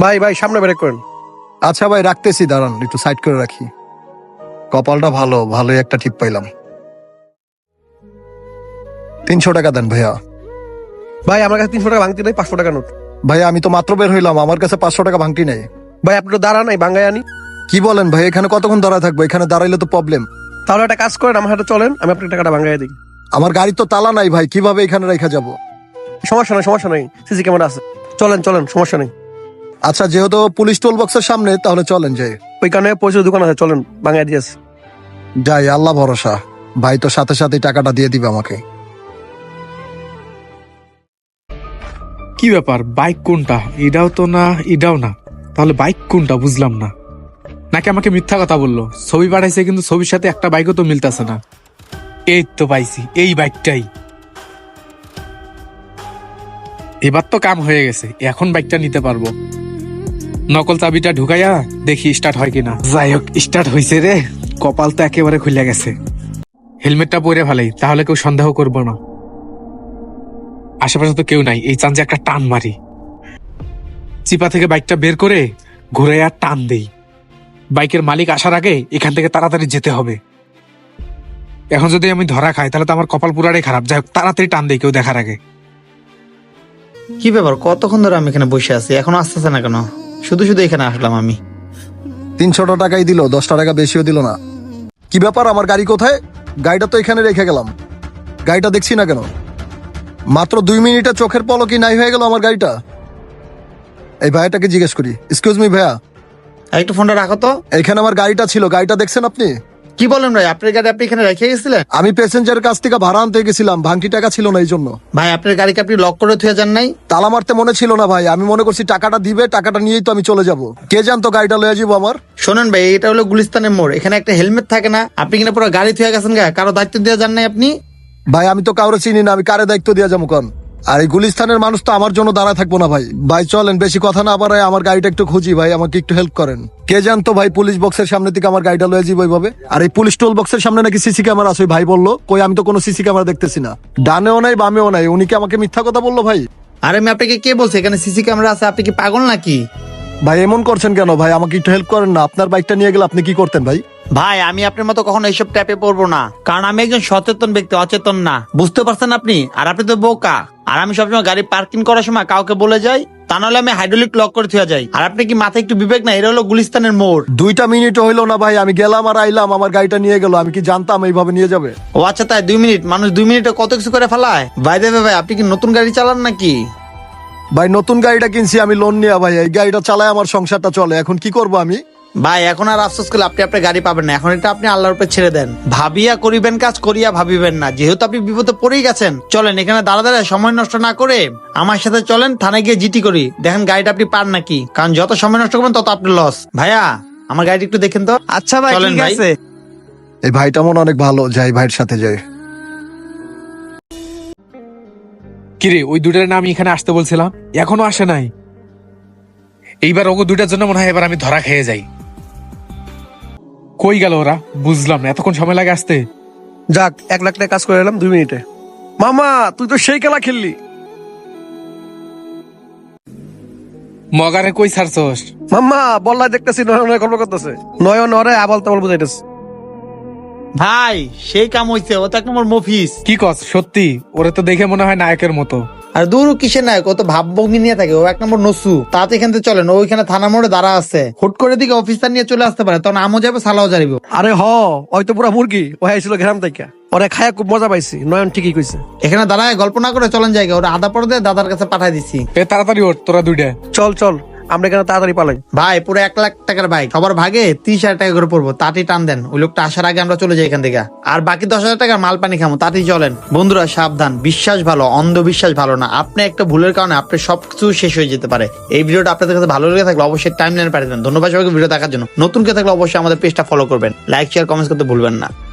ভাই ভাই সামনে ব্রেক করেন। আচ্ছা ভাই রাখতেছি দাঁড়ান একটু সাইড করে রাখি। কপালটা ভালো ভালোই একটা টিপ পাইলাম। তিনশো টাকা দেন ভাইয়া। ভাই আমার কাছে তিনশো টাকা ভাঙতি নাই পাঁচশো টাকা নোট। ভাইয়া আমি তো মাত্র বের হইলাম আমার কাছে পাঁচশো টাকা ভাঙতি নেই। ভাই আপনি তো দাঁড়ান নাই বাঙ্গাই আনি। কি বলেন ভাই এখানে কতক্ষণ দাঁড়ায় থাকব? এখানে দাঁড়াইলে তো প্রবলেম তাহলে একটা কাজ করেন আমার হাতে চলেন আমি আপনাকে টাকাটা ভাঙ্গাই দিই। আমার গাড়ি তো তালা নাই ভাই কীভাবে এখানে রেখে যাব? সমস্যা নাই সমস্যা নাই সিসি ক্যামেরা আছে। চলেন চলেন সমস্যা নেই। আচ্ছা যেহেতু পুলিশ টোল বক্সের সামনে তাহলে চলেন যাই। ওইখানে পরিচয় দোকান আছে চলেন বাঙ্গাই দিয়েছে যাই আল্লাহ ভরসা। ভাই তো সাথে সাথে টাকাটা দিয়ে দিবে আমাকে। কি ব্যাপার বাইক কোনটা? এটাও তো না এটাও না। তাহলে বাইক কোনটা বুঝলাম না। নাকি আমাকে মিথ্যা কথা বলল? ছবি পাঠাইছে কিন্তু ছবির সাথে একটা বাইকও তো মিলতেছে না। এই তো পাইছি এই বাইকটাই। এবার তো কাম হয়ে গেছে এখন বাইকটা নিতে পারব। নকল চাবিটা ঢুকাইয়া দেখি স্টার্ট হয় কিনা। যাই হোক স্টার্ট হয়েছে রে। কপাল তো একেবারে খুলে গেছে। হেলমেটটা পরে ভালাই তাহলে কেউ সন্দেহ করব না। আশেপাশে তো কেউ নাই, এই চান্সে একটা টান মারি। চিপা থেকে বাইকটা বের করে ঘুরে আর টান দেই। বাইকের মালিক আসার আগে এখান থেকে তাড়াতাড়ি যেতে হবে। এখন যদি আমি ধরা খাই, তাহলে তো আমার কপাল পুরাটাই খারাপ। যাই হোক তাড়াতাড়ি টান দেই কেউ দেখার আগে। কি ব্যাপার? কতক্ষণ ধরে আমি এখানে বসে আছি? এখন আসতেছে না কেন? শুধু শুধু এখানে আসলাম আমি। তিনশোটা টাকাই দিল দশটা টাকা বেশিও দিল না। কি ব্যাপার আমার গাড়ি কোথায়? গাড়িটা তো এখানে রেখে গেলাম। গাড়িটা দেখছি না কেন? মাত্র দুই মিনিটে চোখের পলকই নাই হয়ে গেল আমার গাড়িটা। এই ভাইয়াটাকে জিজ্ঞেস করি এক্সকিউজ মি ভাইয়া একটু ফোনটা রাখো তো। এখানে আমার গাড়িটা ছিল গাড়িটা দেখছেন আপনি? কি বলেন ভাই? আপনার গাড়ি আপনি এখানে রেখে গেছিলেন? আমি প্যাসেঞ্জারের কাছ থেকে ভাড়া আনতে গেছিলাম ভাঙটি টাকা ছিল না এই জন্য ভাই আপনার গাড়িকে আপনি লক করে থুয়ে যান নাই? তালা মারতে মনে ছিল না ভাই আমি মনে করছি টাকাটা দিবে টাকাটা নিয়েই তো আমি চলে যাব। কে জানতো গাড়িটা লয়ে যাব আমার? শোনেন ভাই এটা হলো গুলিস্তানের মোড়। এখানে একটা হেলমেট থাকে না। আপনি কিনা পুরো গাড়ি থুয়ে গেছেন গা। কারও দায়িত্ব দেওয়া যান নাই আপনি? ভাই আমি তো কারও চিনি না আমি কারে দায়িত্ব দিয়ে যাব কন? আর এই গুলিস্তানের মানুষ তো আমার জন্য দাঁড়ায় থাকব না ভাই। ভাই চলেন বেশি কথা না বাড়ায় আমার গাড়িটা একটু খুঁজি ভাই আমাকে একটু হেল্প করেন। কে জানতো ভাই পুলিশ বক্সের সামনে থেকে আমার গাড়িটা লয়ে যাব এইভাবে? আর এই পুলিশ টোল বক্সের সামনে নাকি সিসি ক্যামেরা আছে ভাই বলল কই আমি তো কোনো সিসি ক্যামেরা দেখতেছি না। ডানেও নাই বামেও নাই উনি কি আমাকে মিথ্যা কথা বলল ভাই? আরে আমি আপনাকে কে বলছি? এখানে সিসি ক্যামেরা আছে আপনি কি পাগল নাকি? ভাই এমন করছেন কেন ভাই? আমাকে একটু হেল্প করেন না আপনার বাইকটা নিয়ে গেলে আপনি কি করতেন ভাই? ভাই আমি আপনার মতো কখনো এইসব ট্যাপে পড়ব না কারণ আমি একজন সচেতন ব্যক্তি অচেতন না। বুঝতে পারছেন আপনি? আর আপনি তো বোকা। আর আমি সবসময় গাড়ি পার্কিং করার সময় কাউকে বলে যাই তা নাহলে আমি হাইড্রোলিক লক করে থুয়ে যাই। আর আপনি কি মাথায় একটু বিবেক না এটা হলো গুলিস্তানের মোড়। দুইটা মিনিট হইল না ভাই আমি গেলাম আর আইলাম আমার গাড়িটা নিয়ে গেল আমি কি জানতাম এইভাবে নিয়ে যাবে? ও আচ্ছা তাই দুই মিনিট। মানুষ দুই মিনিটে কত কিছু করে ফেলায়? ভাই দেবে ভাই আপনি কি নতুন গাড়ি চালান নাকি? ভাই নতুন গাড়িটা কিনছি আমি লোন নিয়ে ভাই এই গাড়িটা চালায় আমার সংসারটা চলে এখন কি করব আমি? ভাই এখন আর আফসোস করলে আপনি আপনার গাড়ি পাবেন না। এখন এটা আপনি আল্লাহর উপর ছেড়ে দেন। ভাবিয়া করিবেন কাজ করিয়া ভাবিবেন না। যেহেতু আপনি বিপদে পড়েই গেছেন চলেন এখানে দাঁড়া দাঁড়ায় সময় নষ্ট না করে আমার সাথে চলেন থানায় গিয়ে জিটি করি। দেখেন গাড়িটা আপনি পান নাকি? কারণ যত সময় নষ্ট করবেন তত আপনার লস ভাইয়া আমার গাড়ি একটু দেখেন তো। আচ্ছা ভাই চলেন ঠিক ভাই। আছে। এই ভাইটা মনে হয় অনেক ভালো। যাই ভাইয়ের সাথে যাই। কিরে ওই দুটার নাম এখানে আসতে বলছিলাম? এখনও আসে নাই? এইবার ওগো দুইটার জন্য মনে হয় এবার আমি ধরা খেয়ে যাই। কই গেল ওরা? বুঝলাম না। এতক্ষণ সময় লাগে আসতে? যাক এক লাখ টাকা কাজ করে এলাম দুই মিনিটে। মামা তুই তো সেই খেলা খেললি। মগারে কই সারছস মাম্মা বল্লা দেখতেছি নয় নয় গল্প করতেছে। নয় নরে আবল তাবল বুঝাইতেছে। ভাই সেই কাম হইছে ও তো এক নম্বর মফিস কি কস সত্যি? ওরে তো দেখে মনে হয় নায়কের মতো। আর দূর কিসে নাই কত ভাবভঙ্গি নিয়ে থাকে ও এক নম্বর নসু। তাতে এখান থেকে চলেন ওইখানে থানা মোড়ে দাঁড়া আছে। হুট করে দিকে অফিসার নিয়ে চলে আসতে পারে তখন আমও যাবে সালাও যাইব। আরে হ ওই তো পুরা মুরগি ও আইছিল গ্রাম থেকে। ওরে খায়া খুব মজা পাইছি নয়ন ঠিকই কইছে। এখানে দাঁড়ায় গল্প না করে চলেন জায়গা ওরা আধা পর দিয়ে দাদার কাছে পাঠাই দিছি। এ তাড়াতাড়ি ওঠ তোরা দুইটা। চল চল। আমরা এখানে তাড়াতাড়ি পালাই। ভাই, পুরো এক লাখ টাকার বাইক। সবার ভাগে তিরিশ হাজার টাকা করে পড়ব। তাতেই টান দেন। ওই লোকটা আসার আগে আমরা চলে যাই এখান থেকে। আর বাকি দশ হাজার টাকার মাল পানি খামো। তাতেই চলেন। বন্ধুরা, সাবধান। বিশ্বাস ভালো, অন্ধবিশ্বাস ভালো না। আপনি একটা ভুলের কারণে আপনার সবকিছু শেষ হয়ে যেতে পারে। এই ভিডিওটা আপনাদের কাছে ভালো লেগে থাকলে অবশ্যই টাইম লাইনে পাঠিয়ে দেন ধন্যবাদ সবাইকে ভিডিও দেখার জন্য। নতুন কে থাকলে অবশ্যই আমাদের পেজটা ফলো করবেন। লাইক শেয়ার কমেন্টস করতে ভুলবেন না।